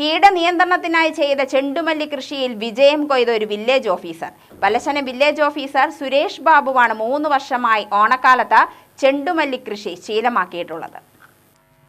കീടനിയന്ത്രണത്തിനായി ചെയ്ത ചെണ്ടുമല്ലി കൃഷിയിൽ വിജയം കൊയ്ത ഒരു വില്ലേജ് ഓഫീസർ പലശന വില്ലേജ് ഓഫീസർ സുരേഷ് ബാബുവാണ് മൂന്ന് വർഷമായി ഓണക്കാലത്ത് ചെണ്ടുമല്ലി കൃഷി ശീലമാക്കിയിട്ടുള്ളത്.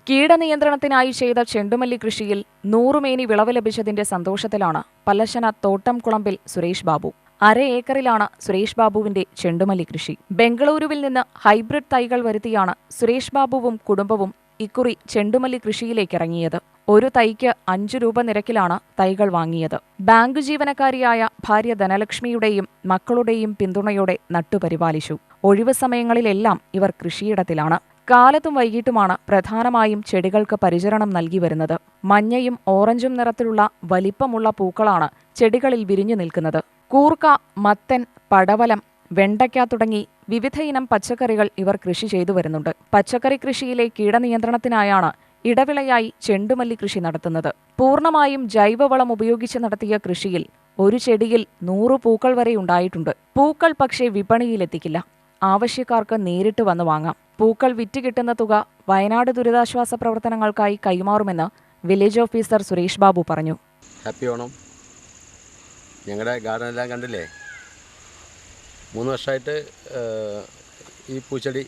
കീടനിയന്ത്രണത്തിനായി ചെയ്ത ചെണ്ടുമല്ലി കൃഷിയിൽ നൂറുമേനി വിളവ് ലഭിച്ചതിന്റെ സന്തോഷത്തിലാണ് പലശന തോട്ടം കുളമ്പിൽ സുരേഷ് ബാബു. അര ഏക്കറിലാണ് സുരേഷ് ബാബുവിന്റെ ചെണ്ടുമല്ലി കൃഷി. ബംഗളൂരുവിൽ നിന്ന് ഹൈബ്രിഡ് തൈകൾ വരുത്തിയാണ് സുരേഷ് ബാബുവും കുടുംബവും ഇക്കുറി ചെണ്ടുമല്ലി കൃഷിയിലേക്ക് ഇറങ്ങിയത്. ഒരു തൈക്ക് അഞ്ചു രൂപ നിരക്കിലാണ് തൈകൾ വാങ്ങിയത്. ബാങ്ക് ജീവനക്കാരിയായ ഭാര്യ ധനലക്ഷ്മിയുടെയും മക്കളുടെയും പിന്തുണയോടെ നട്ടുപരിപാലിച്ചു ഒഴിവ് സമയങ്ങളിലെല്ലാം ഇവർ കൃഷിയിടത്തിലാണ്. കാലത്തും വൈകിട്ടുമാണ് പ്രധാനമായും ചെടികൾക്ക് പരിചരണം നൽകി വരുന്നത്. മഞ്ഞയും ഓറഞ്ചും നിറത്തിലുള്ള വലിപ്പമുള്ള പൂക്കളാണ് ചെടികളിൽ വിരിഞ്ഞു നിൽക്കുന്നത്. കൂർക്ക മത്തൻ പടവലം വെണ്ടയ്ക്ക തുടങ്ങി വിവിധയിനം പച്ചക്കറികൾ ഇവർ കൃഷി ചെയ്തു വരുന്നുണ്ട്. പച്ചക്കറി കൃഷിയിലെ കീടനിയന്ത്രണത്തിനായാണ് ഇടവിളയായി ചെണ്ടുമല്ലി കൃഷി നടത്തുന്നത്. പൂർണമായും ജൈവവളം ഉപയോഗിച്ച് നടത്തിയ കൃഷിയിൽ ഒരു ചെടിയിൽ നൂറു പൂക്കൾ വരെ ഉണ്ടായിട്ടുണ്ട്. പൂക്കൾ പക്ഷേ വിപണിയിലെത്തിക്കില്ല. ആവശ്യക്കാർക്ക് നേരിട്ട് വന്നു വാങ്ങാം. പൂക്കൾ വിറ്റ് കിട്ടുന്ന തുക വയനാട് ദുരിതാശ്വാസ പ്രവർത്തനങ്ങൾക്കായി കൈമാറുമെന്ന് വില്ലേജ് ഓഫീസർ സുരേഷ് ബാബു പറഞ്ഞു. ഹാപ്പി ഓണം. ഞങ്ങളുടെ ഗാർഡൻ എല്ലാം കണ്ടില്ലേ? മൂന്ന് വർഷമായിട്ട് ഈ പൂച്ചെടി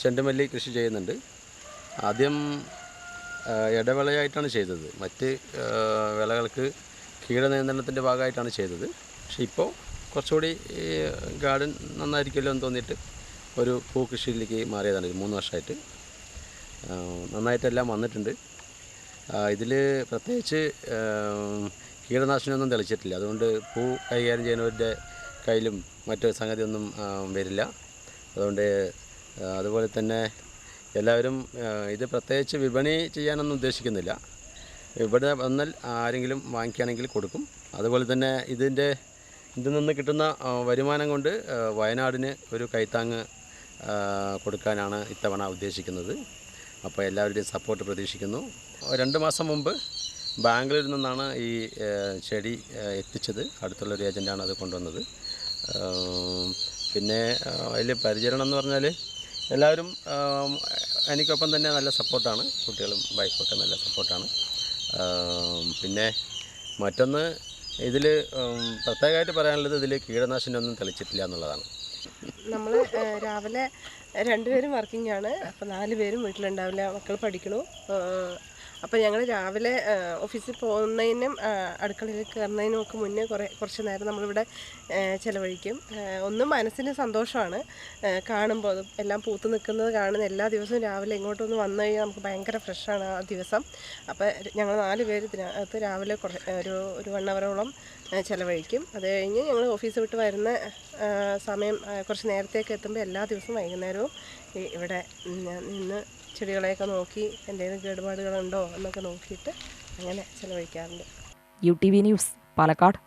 ചെണ്ടുമല്ലി കൃഷി ചെയ്യുന്നുണ്ട്. ആദ്യം ഇടവിളയായിട്ടാണ് ചെയ്തത്. മറ്റ് വിളകൾക്ക് കീടനിയന്ത്രണത്തിന്റെ ഭാഗമായിട്ടാണ് ചെയ്തത്. പക്ഷേ ഇപ്പോൾ കുറച്ചുകൂടി ഗാർഡൻ നന്നായിരിക്കുമല്ലോ എന്ന് തോന്നിയിട്ട് ഒരു പൂ കൃഷിയിലേക്ക് മാറിയതാണ്. മൂന്ന് വർഷമായിട്ട്. നന്നായിട്ടെല്ലാം വന്നിട്ടുണ്ട്. ഇതിൽ പ്രത്യേകിച്ച് കീടനാശിനിയൊന്നും തെളിച്ചിട്ടില്ല. അതുകൊണ്ട് പൂ കൈകാര്യം ചെയ്യുന്നവരുടെ കയ്യിലും മറ്റു സംഗതിയൊന്നും വരില്ല. അതുകൊണ്ട് അതുപോലെ തന്നെ എല്ലാവരും ഇത് പ്രത്യേകിച്ച് വിപണി ചെയ്യാനൊന്നും ഉദ്ദേശിക്കുന്നില്ല. ഇവിടെ വന്നാൽ ആരെങ്കിലും വാങ്ങിക്കുകയാണെങ്കിൽ കൊടുക്കും. അതുപോലെ തന്നെ ഇതിന്റെ ഇതിൽ നിന്ന് കിട്ടുന്ന വരുമാനം കൊണ്ട് വയനാടിന് ഒരു കൈത്താങ്ങ് കൊടുക്കാനാണ് ഇത്തവണ ഉദ്ദേശിക്കുന്നത്. അപ്പോൾ എല്ലാവരുടെയും സപ്പോർട്ട് പ്രതീക്ഷിക്കുന്നു. രണ്ട് മാസം മുമ്പ് ബാംഗ്ലൂരിൽ നിന്നാണ് ഈ ചെടി എത്തിച്ചത്. അടുത്തുള്ള ഒരു ഏജന്റാണ് അത് കൊണ്ടുവന്നത്. പിന്നെ അതിൽ പരിചരണം എന്ന് പറഞ്ഞാൽ എല്ലാവരും എനിക്കൊപ്പം തന്നെ നല്ല സപ്പോർട്ടാണ്. കുട്ടികളും വൈഫൊക്കെ നല്ല സപ്പോർട്ടാണ്. പിന്നെ മറ്റൊന്ന് ഇതിൽ പ്രത്യേകമായിട്ട് പറയാനുള്ളത് ഇതിൽ കീടനാശിനി ഒന്നും തെളിച്ചിട്ടില്ല എന്നുള്ളതാണ്. നമ്മൾ രാവിലെ രണ്ടുപേരും വർക്കിംഗ് ആണ് അപ്പോൾ നാല് പേരും വീട്ടിലുണ്ടാവില്ല. മക്കൾ പഠിക്കണു. അപ്പോൾ ഞങ്ങൾ രാവിലെ ഓഫീസിൽ പോകുന്നതിനും അടുക്കളയിൽ കയറുന്നതിനും ഒക്കെ മുന്നേ കുറേ കുറച്ച് നേരം നമ്മളിവിടെ ചിലവഴിക്കും. ഒന്നും മനസ്സിന് സന്തോഷമാണ്. കാണുമ്പോൾ എല്ലാം പൂത്ത് നിൽക്കുന്നത് കാണുന്ന എല്ലാ ദിവസവും രാവിലെ ഇങ്ങോട്ടൊന്ന് വന്നു കഴിഞ്ഞാൽ നമുക്ക് ഭയങ്കര ഫ്രഷാണ് ആ ദിവസം. അപ്പോൾ ഞങ്ങൾ നാല് പേര് ഇതിനകത്ത് രാവിലെ കുറേ ഒരു ഒരു വൺ അവറോളം ചിലവഴിക്കും. അത് കഴിഞ്ഞ് ഞങ്ങൾ ഓഫീസ് വിട്ട് വരുന്ന സമയം കുറച്ച് നേരത്തേക്ക് എത്തുമ്പോൾ എല്ലാ ദിവസവും വൈകുന്നേരവും ഇവിടെ നിന്ന് ചെടികളെയൊക്കെ നോക്കി എന്തെങ്കിലും കേടുപാടുകളുണ്ടോ എന്നൊക്കെ നോക്കിയിട്ട് അങ്ങനെ ചിലവഴിക്കാറുണ്ട്. U T V news Palakkad.